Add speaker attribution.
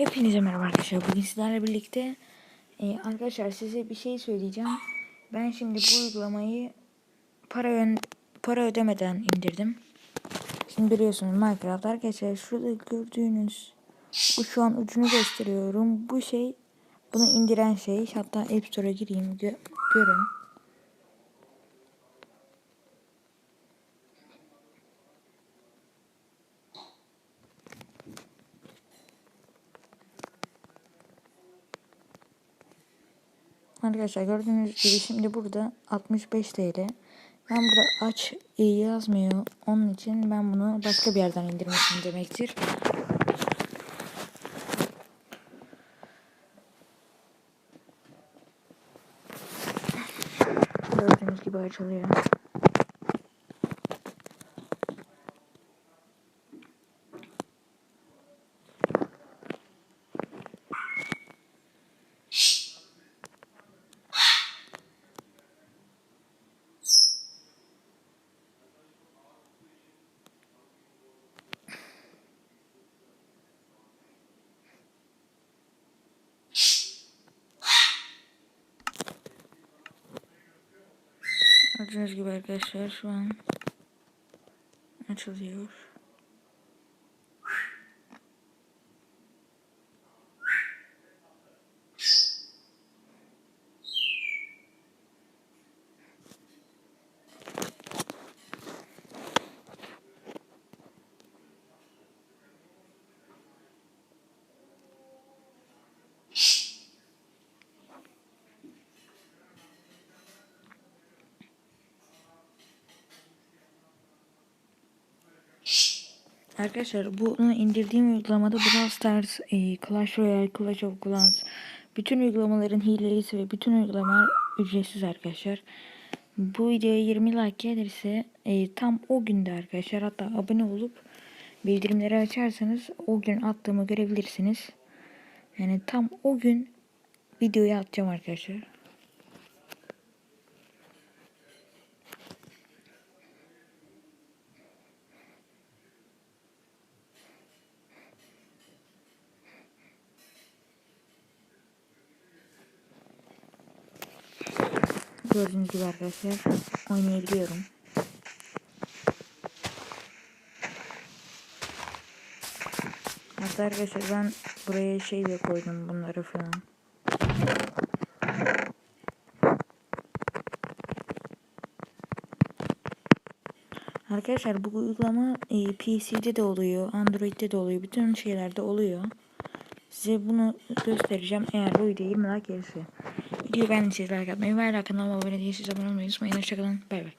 Speaker 1: Hepinize merhaba arkadaşlar. Bugün sizlerle birlikte e, arkadaşlar size bir şey söyleyeceğim. Ben şimdi bu uygulamayı para ön, para ödemeden indirdim. Şimdi biliyorsunuz Minecraft arkadaşlar şurada gördüğünüz bu şu an ucunu gösteriyorum. Bu şey bunu indiren şey. Hatta App Store'a gireyim gö görün. Arkadaşlar gördüğünüz gibi şimdi burada 65 TL. Ben burada aç yazmıyor. Onun için ben bunu başka bir yerden indirmişim demektir. Gördüğünüz gibi açılıyor. Gördüğünüz gibi arkadaşlar şu an açılıyor. Arkadaşlar bunu indirdiğim uygulamada Brawl Stars, e, Clash Royale, Clash of Clans bütün uygulamaların hilelisi ve bütün uygulamalar ücretsiz arkadaşlar. Bu videoya 20 like gelirse e, tam o günde arkadaşlar hatta abone olup bildirimleri açarsanız o gün attığımı görebilirsiniz. Yani tam o gün videoyu atacağım arkadaşlar. Gördüğünüz gibi arkadaşlar oynayabiliyorum. Hatta arkadaşlar ben buraya şey de koydum bunları falan. Arkadaşlar bu uygulama e, PC'de de oluyor, Android'de de oluyor, bütün şeylerde oluyor. Size bunu göstereceğim eğer bu video 20 like. Videoyu beğendiyseniz like atmayı ve kanalıma abone değilseniz abone olmayı unutmayın. Hoşçakalın. Bay bay.